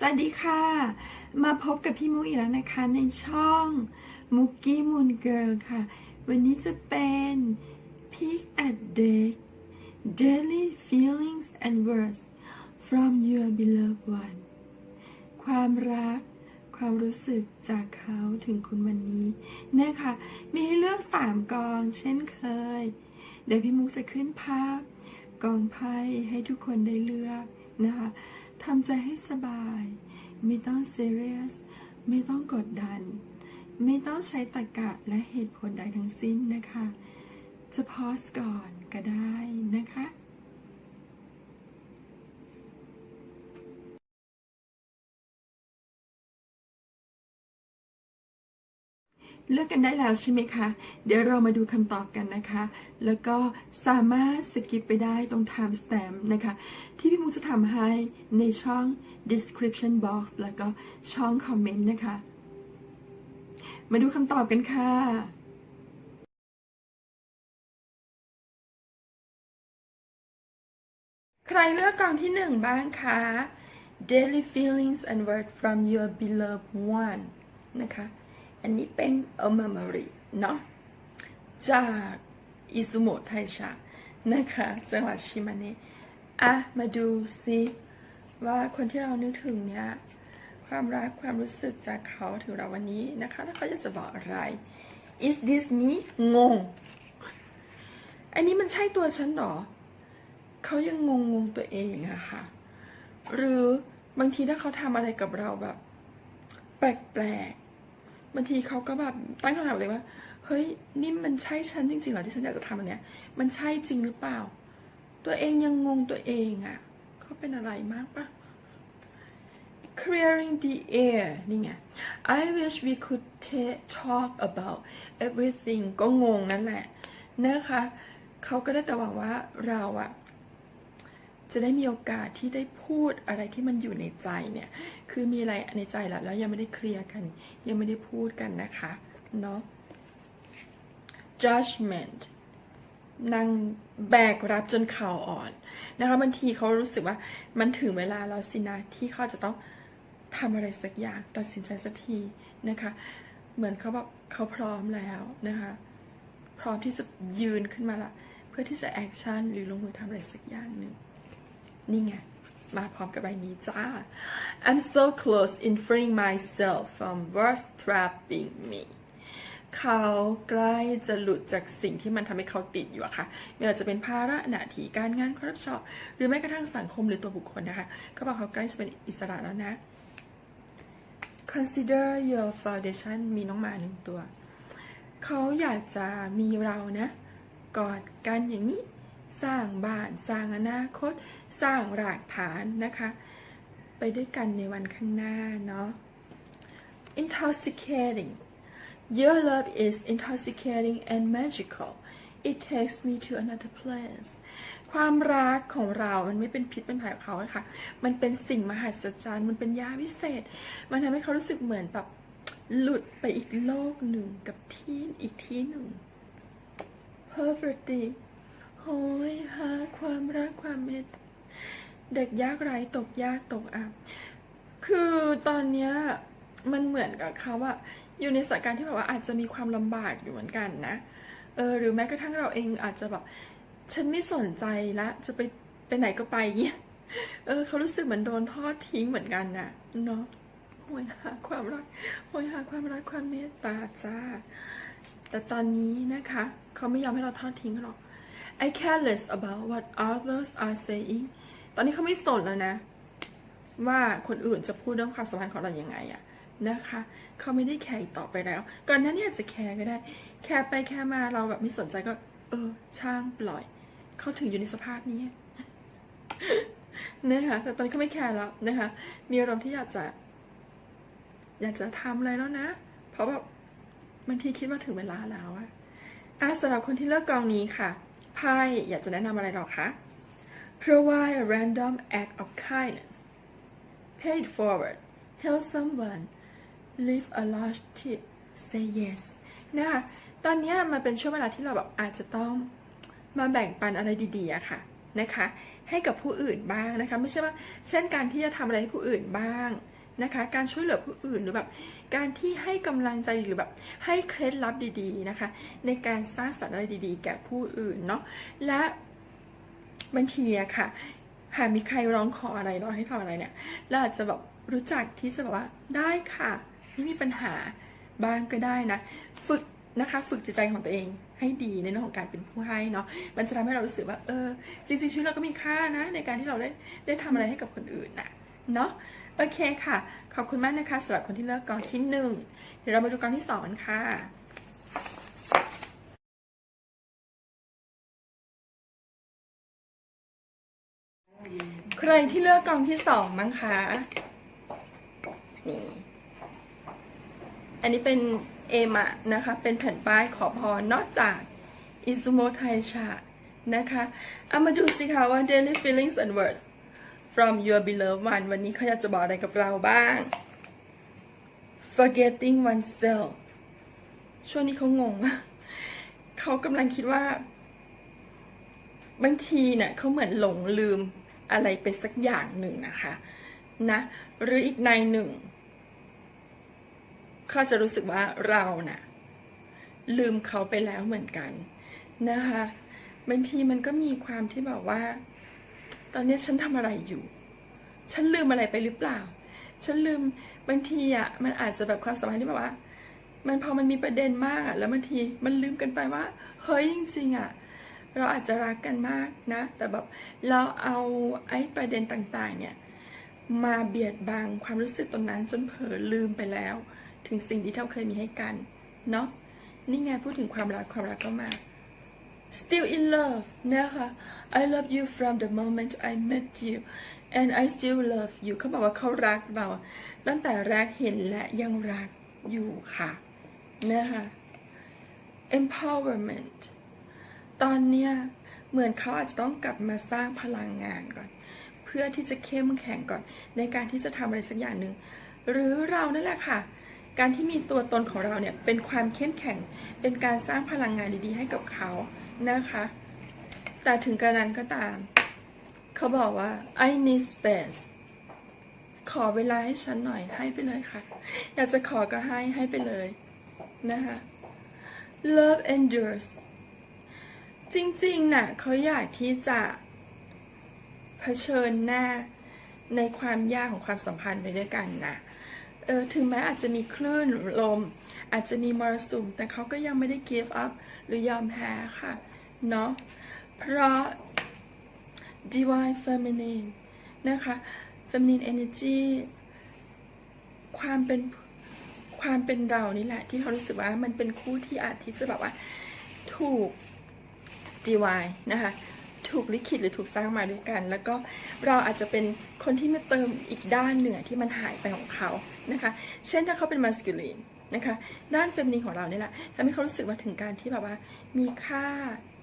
สวัสดีค่ะ มาพบกับพี่มุกอีกแล้วนะคะในช่องมุกกี้มูนเกิร์ลค่ะ วันนี้จะเป็น Peek at Day Daily Feelings and Words from Your Beloved One ความรัก ความรู้สึกจากเขาถึงคุณวันนี้นะคะ มีให้เลือก 3 กองเช่นเคย เดี๋ยวพี่มุกจะขึ้นภาพกองไพ่ให้ทุกคนได้เลือกนะคะ ทำใจให้สบาย ไม่ต้องซีเรียส ไม่ต้องกดดัน ไม่ต้องใช้ตรรกะและเหตุผลใดทั้งสิ้นนะคะ จะพอสก่อนก็ได้นะคะ เลือกกันได้แล้วใช่ไหมคะ เดี๋ยวเรามาดูคำตอบกันนะคะ แล้วก็สามารถสกิปไปได้ตรง time stamp นะคะ ที่พี่มุกจะทำให้ในช่อง description box แล้วก็ช่องคอมเมนต์นะคะ มาดูคำตอบกันค่ะใครเลือกกองที่หนึ่งบ้างคะ Daily Feelings and Words from Your Beloved One นะคะ อันนี้เป็น a memory เนาะจากอิซุโมะไทชะนะคะจังหวัดชิมาเนะอะมาดูซิว่าคนที่เรานึกถึงเนี่ยความรักความรู้สึกจากเขาถึงเราวันนี้นะคะแล้วเขาอยากจะบอกอะไร is this me งง อันนี้มันใช่ตัวฉันหรอ เขายังงงงๆตัวเองอะค่ะ หรือบางทีถ้าเขาทำอะไรกับเราแบบ แปลกๆ บางทีเขาก็แบบตั้งคำถามเลยว่า เฮ้ยนี่มันใช่ฉันจริงๆหรอที่ฉันอยากจะทำอันเนี้ย มันใช่จริงหรือเปล่า ตัวเองยังงงตัวเองอะเขาเป็นอะไรมากปะ clearing the air นี่ไง I wish we could ta- talk about everything ก็งงนั่นแหละนะคะเขาก็ได้แต่หวังว่าเราอะ จะได้มีโอกาสที่ได้พูดอะไรที่มันอยู่ในใจเนี่ย คือมีอะไรในใจแล้วแล้วยังไม่ได้เคลียร์กัน ยังไม่ได้พูดกันนะคะเนาะ judgment นางแบกรับจนเข่าอ่อนนะคะบางทีเขารู้สึกว่ามันถึงเวลาแล้วสินะที่เขาจะต้องทำอะไรสักอย่างตัดสินใจสักทีนะคะ เหมือนเขาแบบเขาพร้อมแล้วนะคะ พร้อมที่จะยืนขึ้นมาละ เพื่อที่จะแอคชั่นหรือลงมือทำอะไรสักอย่างหนึ่ง นี่ไง มาพร้อมกับใบนี้จ้า I'm so close in freeing myself from what's trapping me เขาใกล้จะหลุดจากสิ่งที่มันทำให้เขาติดอยู่อะค่ะไม่ว่าจะเป็นภาระหน้าที่การงานคอร์รัปชันหรือแม้กระทั่งสังคมหรือตัวบุคคลนะคะเขาบอกเขาใกล้จะเป็นอิสระแล้วนะ Consider your foundation มีน้องหมาหนึ่งตัว เขาอยากจะมีเรานะ กอดกันอย่างนี้ สร้างบ้าน สร้างอนาคต สร้างรากฐานนะคะ ไปด้วยกันในวันข้างหน้าเนาะ intoxicating your love is intoxicating and magical it takes me to another place ความรักของเรา มันไม่เป็นพิษเป็นภัยกับเขาะค่ะ มันเป็นสิ่งมหัศจรรย์ มันเป็นยาวิเศษ มันทำให้เขารู้สึกเหมือนแบบหลุดไปอีกโลกหนึ่งกับที่อีกที่หนึ่ง poverty โหยหาความรักความเมตตาเด็กยากไร้ตกยากตกอับ คือตอนเนี้ยมันเหมือนกับเขาอะอยู่ในสถานการณ์ที่แบบว่าอาจจะมีความลำบากอยู่เหมือนกันนะ เออหรือแม้กระทั่งเราเองอาจจะแบบฉันไม่สนใจละจะไปไปไหนก็ไปเงี้ย เออเขารู้สึกเหมือนโดนทอดทิ้งเหมือนกันนะเนาะโหยหาความรักโหยหาความรักความเมตตาจ้า แต่ตอนนี้นะคะ เขาไม่ยอมให้เราทอดทิ้งหรอก I care less about what others are saying ตอนนี้เขาไม่สนแล้วนะ ว่าคนอื่นจะพูดเรื่องความสัมพันธ์ของเราอยังไงอะนะคะเขาไม่ได้แคร์ต่อไปแล้ว ก่อนหน้านี้อาจจะแคร์ก็ได้ แคร์ไปแคร์มาเราแบบไม่สนใจก็ เออ ช่างปล่อย เขาถึงอยู่ในสภาพนี้นะคะแต่ตอนนี้เขาไม่แคร์แล้วนะคะ มีอารมณ์ที่อยากจะ อยากจะทำอะไรแล้วนะ เพราะแบบบางทีคิดว่าถึงเวลาแล้วอะอะสำหรับคนที่เลือกกองนี้ค่ะ ไพ่อยากจะแนะนำอะไรหรอคะ Provide a random act of kindness pay it forward help someone leave a large tip say yes นะคะตอนนี้มันเป็นช่วงเวลาที่เราแบบอาจจะต้องมาแบ่งปันอะไรดีๆอะค่ะนะคะ ให้กับผู้อื่นบ้างนะคะ ไม่ใช่ว่า เช่นการที่จะทำอะไรให้ผู้อื่นบ้าง นะคะ การช่วยเหลือผู้อื่นหรือแบบการที่ให้กำลังใจหรือแบบให้เคล็ดลับดีๆนะคะ ในการสร้างสรรค์อะไรดีๆ แก่ผู้อื่นเนาะและบางทีอะค่ะหากมีใครร้องขออะไรร้องให้ทำอะไรเนี่ยเราอาจจะแบบรู้จักที่จะแบบว่าได้ค่ะไม่มีปัญหาบ้างก็ได้นะ ฝึกนะคะฝึกจิตใจของตัวเองให้ดีในเรื่องของการเป็นผู้ให้เนาะมันจะทำให้เรารู้สึกว่าเออ จริงๆชีวิตเราก็มีค่านะ ในการที่เราได้ได้ทำอะไรให้กับคนอื่นนะเนาะ โอเคค่ะ ขอบคุณมากนะคะสำหรับคนที่เลือกกองที่หนึ่งเดี๋ยวเรามาดูกองที่สองกันค่ะใครที่เลือกกองที่สองมั้งคะนี่อันนี้เป็นเอมะนะคะ เป็นแผ่นป้ายขอพรนอกจากอิซุโมไทชะนะคะ เอามาดูสิคะว่า daily feelings and words from your beloved one วันนี้เขาอยากจะบอกอะไรกับเราบ้าง forgetting oneself ช่วงนี้เขางงเขากำลังคิดว่า บางทีเนี่ยเขาเหมือนหลงลืมอะไรไปสักอย่างหนึ่งนะคะนะหรืออีกในหนึ่งเขาจะรู้สึกว่าเราน่ะลืมเขาไปแล้วเหมือนกันนะคะบางทีมันก็มีความที่แบบว่า ตอนนี้ฉันทำอะไรอยู่ ฉันลืมอะไรไปหรือเปล่า ฉันลืมบางทีอะมันอาจจะแบบความสัมพันธ์ที่แบบว่า มันพอมันมีประเด็นมากอะแล้วบางทีมันลืมกันไปว่า เฮ้ยจริงๆอะเราอาจจะรักกันมากนะ แต่แบบเราเอาไอ้ประเด็นต่างๆ เนี่ยมาเบียดบังความรู้สึกตรงนั้นจนเผลอลืมไปแล้ว ถึงสิ่งที่เราเคยมีให้กันเนาะนี่ไงพูดถึงความรักความรักก็มา still in love นะคะ I love you from the moment I met you and I still love you เขาบอกว่าเขารักเรา ตั้งแต่แรกเห็นและยังรักอยู่ค่ะนะคะ empowerment ตอนเนี้ยเหมือนเขาอาจจะต้องกลับมาสร้างพลังงานก่อน เพื่อที่จะเข้มแข็งก่อน ในการที่จะทำอะไรสักอย่างหนึ่ง หรือเรานั่นแหละค่ะ การที่มีตัวตนของเราเนี่ยเป็นความเข้มแข็ง เป็นการสร้างพลังงานดีๆให้กับเขา นะคะ แต่ถึงกระนั้นก็ตาม เขาบอกว่า I need space ขอเวลาให้ฉันหน่อยให้ไปเลยค่ะ อยากจะขอก็ให้ให้ไปเลยนะคะ Love endures จริงๆน่ะเขาอยากที่จะเผชิญหน้าในความยากของความสัมพันธ์ไปด้วยกันนะเออถึงแม้อาจจะมีคลื่นลม อาจจะมีมรสุมแต่เขาก็ยังไม่ได้ give up หรือยอมแพ้ค่ะ เนาะเพราะ divine feminine นะคะ feminine energy ความเป็นความเป็นเรานี่แหละ ที่เขารู้สึกว่ามันเป็นคู่ที่อาจที่จะแบบว่าถูก DIY นะคะถูกลิขิตหรือถูกสร้างมาด้วยกัน แล้วก็เราอาจจะเป็นคนที่มาเติมอีกด้านหนึ่งอที่มันหายไปของเขานะคะ เช่นถ้าเขาเป็น masculine น นะคะ ด้านเฟมินีนของเราเนี่ยแหละทำให้เขารู้สึกว่าถึงการที่แบบว่า มีค่า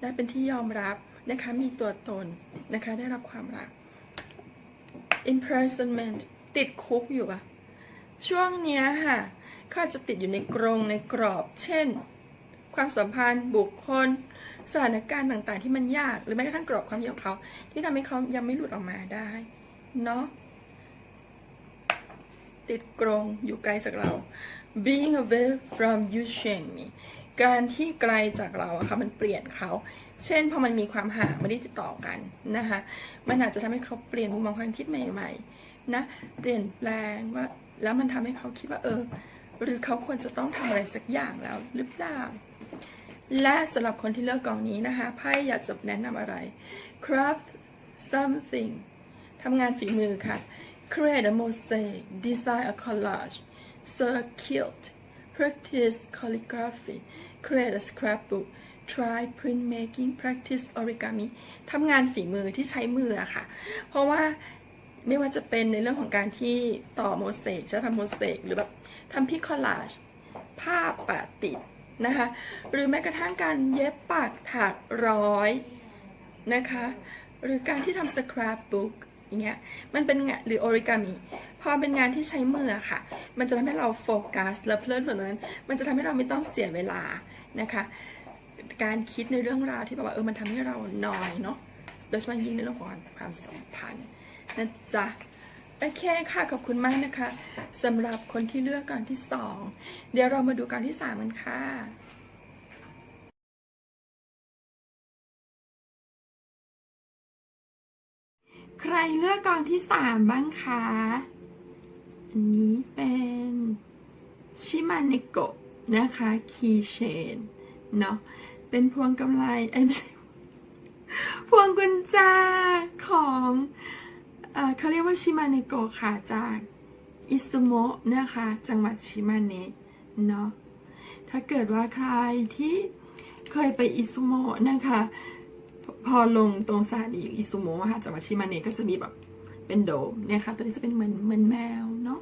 ได้เป็นที่ยอมรับนะคะ มีตัวตนนะคะ ได้รับความรัก imprisonment ติดคุกอยู่อะช่วงเนี้ยค่ะเขาอาจะติดอยู่ในกรงในกรอบ เช่น ความสัมพันธ์บุคคล สถานการณ์ต่างๆ ที่มันยาก หรือแม้กระทั่งกรอบความคิดของเขา ที่ทำให้เขายังไม่หลุดออกมาได้ เนาะติดกรงอยู่ไกลจากเรา being away from you change me การที่ไกลจากเราอะค่ะมันเปลี่ยนเขา เช่นพอมันมีความห่างไม่ได้ติดต่อกันนะคะมันอาจจะทำให้เขาเปลี่ยนมุมมองความคิดใหม่ๆนะเปลี่ยนแปลงว่าแล้วมันทำให้เขาคิดว่าเออ หรือเขาควรจะต้องทำอะไรสักอย่างแล้วหรือเปล่าและสำหรับคนที่เลือกกองนี้นะคะไพ่อยากจะแนะนำอะไร craft something ทำงานฝีมือค่ะ create a mosaic design a collage sew a quilt practice calligraphy create a scrapbook try printmaking practice origami ทำงานฝีมือที่ใช้มืออะค่ะ เพราะว่าไม่ว่าจะเป็นในเรื่องของการที่ต่อโมเสกจะทำโมเสกหรือแบบทำพิคอลลาจภาพปะติดนะคะ หรือแม้กระทั่งการเย็บปักถักร้อยนะคะ หรือการที่ทำสครับบุ๊กอย่างเงี้ย มันเป็นงานหรือโอริกามิ พอเป็นงานที่ใช้มืออะค่ะ มันจะทำให้เราโฟกัสและเพลิดเพลินนั้นมันจะทำให้เราไม่ต้องเสียเวลานะคะ การคิดในเรื่องราวที่แบบว่าเออมันทำให้เรานอยเนาะโดยเฉพาะยิ่งในเรื่องของความสัมพันธ์นะจ๊ะโอเคค่ะขอบคุณมากนะคะสำหรับคนที่เลือกก่อนที่สองเดี๋ยวเรามาดูก่อนที่สามกันค่ะใครเลือกกองที่สามบ้างคะ อันนี้เป็นชิมาเนโกะนะคะ คีเชนเนาะ เป็นพวงกำไลเอ้ยไม่ใช่พวงกุญแจของเออเขาเรียกว่าชิมาเนโกะค่ะ จากอิซุโมะนะคะ จังหวัดชิมาเนะเนาะ ถ้าเกิดว่าใครที่เคยไปอิซุโมะนะคะ พอลงตรงสถานีอิซุโมะค่ะจังหวัดชิมาเนะก็จะมีแบบ เป็นโดมเนี่ยค่ะ ตัวนี้จะเป็นเหมือนเหมือนแมวเนาะ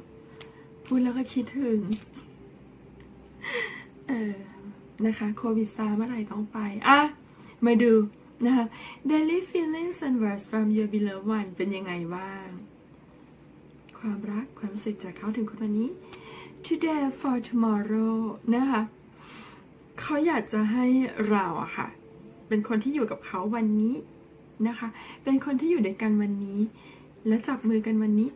พูดแล้วก็คิดถึง เออนะคะโควิดซาเมื่อไหร่ต้องไป อะ มาดูนะคะ daily feelings and words from your beloved one เป็นยังไงบ้าง ความรักความรู้สึกจากเขาถึงคนวันนี้ today for tomorrow นะคะเขาอยากจะให้เราอะค่ะ เป็นคนที่อยู่กับเขาวันนี้นะคะ เป็นคนที่อยู่ด้วยกันวันนี้ และจับมือกันวันนี้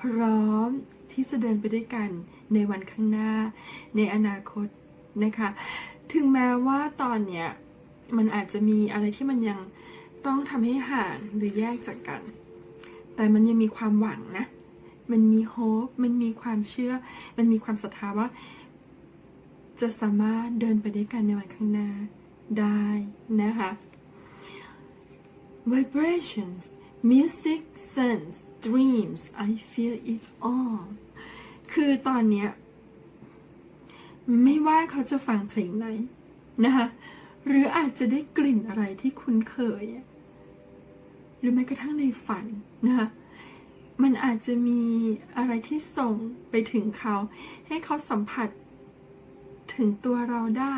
พร้อมที่จะเดินไปด้วยกันในวันข้างหน้า ในอนาคตนะคะ ถึงแม้ว่าตอนเนี้ยมันอาจจะมีอะไรที่มันยังต้องทำให้ห่างหรือแยกจากกัน แต่มันยังมีความหวังนะ มันมีโฮป มันมีความเชื่อ มันมีความศรัทธาว่า จะสามารถเดินไปด้วยกันในวันข้างหน้าได้นะคะ vibrations music sense dreams I feel it all คือตอนเนี้ยไม่ว่าเขาจะฟังเพลงไหนนะคะหรืออาจจะได้กลิ่นอะไรที่คุ้นเคย หรือแม้กระทั่งในฝันนะคะมันอาจจะมีอะไรที่ส่งไปถึงเขา ให้เขาสัมผัสถึงตัวเราได้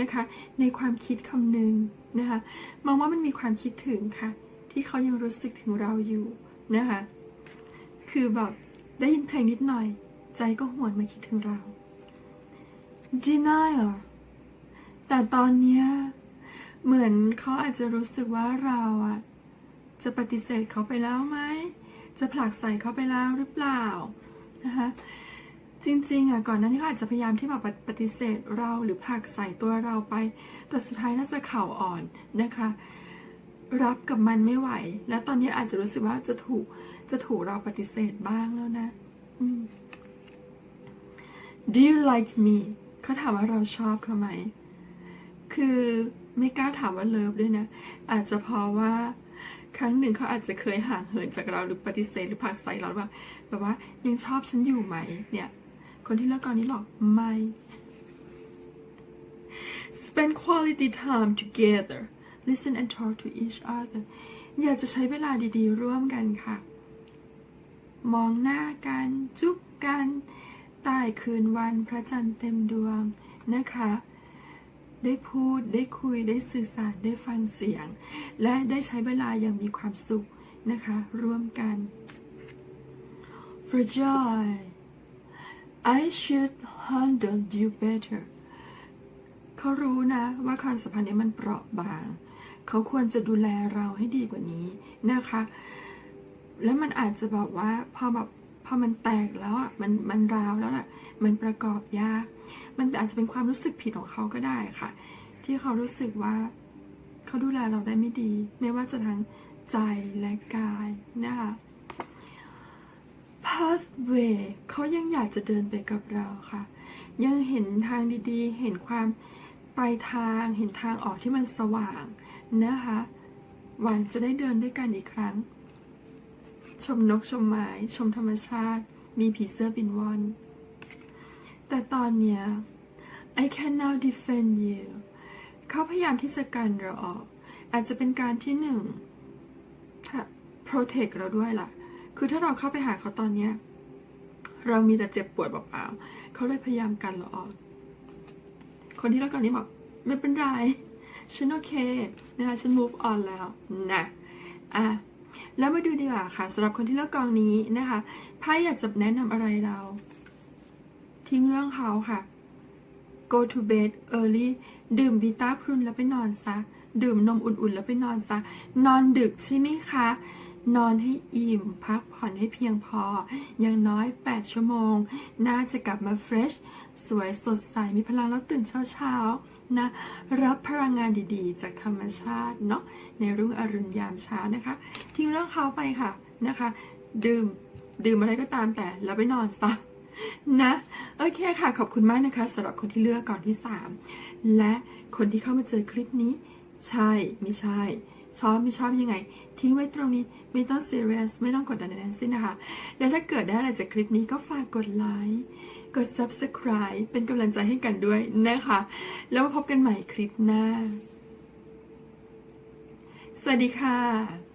นะคะ ในความคิดคำหนึ่งนะคะมองว่ามันมีความคิดถึงค่ะ ที่เขายังรู้สึกถึงเราอยู่นะคะ คือแบบได้ยินเพลงนิดหน่อย ใจก็หวนมาคิดถึงเรา denial แต่ตอนนี้เหมือนเขาอาจจะรู้สึกว่าเราอะจะปฏิเสธเขาไปแล้วไหม จะผลักใส่เขาไปแล้วหรือเปล่านะคะจริงๆอะก่อนหน้านี้เขาอาจจะพยายามที่แบบปฏิเสธเราหรือผลักใส่ตัวเราไป แต่สุดท้ายน่าจะเข่าอ่อนนะคะ รับกับมันไม่ไหว แล้วตอนนี้อาจจะรู้สึกว่าจะถูกจะถูกเราปฏิเสธบ้างแล้วนะ Do you like me เขาถามว่าเราชอบเขาไหม คือไม่กล้าถามว่าเลิฟด้วยนะ อาจจะเพราะว่าครั้งหนึ่งเขาอาจจะเคยห่างเหินจากเราหรือปฏิเสธหรือผักใส่เราว่าแบบว่ายังชอบฉันอยู่ไหม เนี่ย คนที่เลือกกองนี้บอกไม่ spend quality time together listen and talk to each other อยากจะใช้เวลาดีๆ ร่วมกันค่ะ มองหน้ากัน จุ๊บกันใต้คืนวันพระจันทร์เต็มดวงนะคะ ได้พูดได้คุยได้สื่อสารได้ฟังเสียง และได้ใช้เวลาอย่างมีความสุขนะคะ ร่วมกัน For joy I should handle you better เขารู้นะว่าความสัมพันธ์นี้มันเปราะบาง เขาควรจะดูแลเราให้ดีกว่านี้นะคะ แล้วมันอาจจะแบบว่าพอแบบพอมันแตกแล้วอะมันมันร้าวแล้วอะมันประกอบยาก มันอาจจะเป็นความรู้สึกผิดของเขาก็ได้ค่ะ ที่เขารู้สึกว่าเขาดูแลเราได้ไม่ดี ไม่ว่าจะทั้งใจและกายนะคะ pathway เขายังอยากจะเดินไปกับเราค่ะ ยังเห็นทางดีๆ เห็นความปลายทาง เห็นทางออกที่มันสว่าง นะคะ หวังจะได้เดินด้วยกันอีกครั้ง ชมนกชมไม้ ชมธรรมชาติ มีผีเสื้อบินว่อน แต่ตอนเนี้ย I can now defend you เขาพยายามที่จะกันเราออก อาจจะเป็นการที่หนึ่งถ้า protect เราด้วยล่ะ คือถ้าเราเข้าไปหาเขาตอนเนี้ยเรามีแต่เจ็บปวดเปล่าๆเขาเลยพยายามกันเราออก คนที่เลิกก่อนนี้บอกไม่เป็นไร ฉันโอเคนะคะฉัน move on แล้วนะอะแล้วมาดูดีกว่าค่ะสำหรับคนที่เลือกกองนี้นะคะไพ่อยากจะแนะนำอะไรเรา ทิ้งเรื่องเขาค่ะ go to bed early ดื่มวิตาพรุนแล้วไปนอนซะ ดื่มนมอุ่นๆ แล้วไปนอนซะ นอนดึกใช่ไหมคะ นอนให้อิ่ม พักผ่อนให้เพียงพอ อย่างน้อย 8 ชั่วโมง น่าจะกลับมาเฟรช สวยสดใส มีพลังแล้วตื่นเช้าๆ นะ รับพลังงานดีๆ จากธรรมชาติเนาะในรุ่งอรุณยามเช้านะคะ ทิ้งเรื่องเขาไปค่ะนะคะ ดื่มดื่มอะไรก็ตามแต่แล้วไปนอนซะนะ โอเคค่ะ ขอบคุณมากนะคะสำหรับคนที่เลือกก่อนที่ 3 และคนที่เข้ามาเจอคลิปนี้ ใช่ไม่ใช่ชอบไม่ชอบยังไง ทิ้งไว้ตรงนี้ไม่ต้อง serious ไม่ต้องกดดันทั้งสิ้นนะคะ แล้วถ้าเกิดได้อะไรจากคลิปนี้ก็ฝากกดไลค์ กด subscribe เป็นกำลังใจให้กันด้วยนะคะ แล้วมาพบกันใหม่คลิปหน้า สวัสดีค่ะ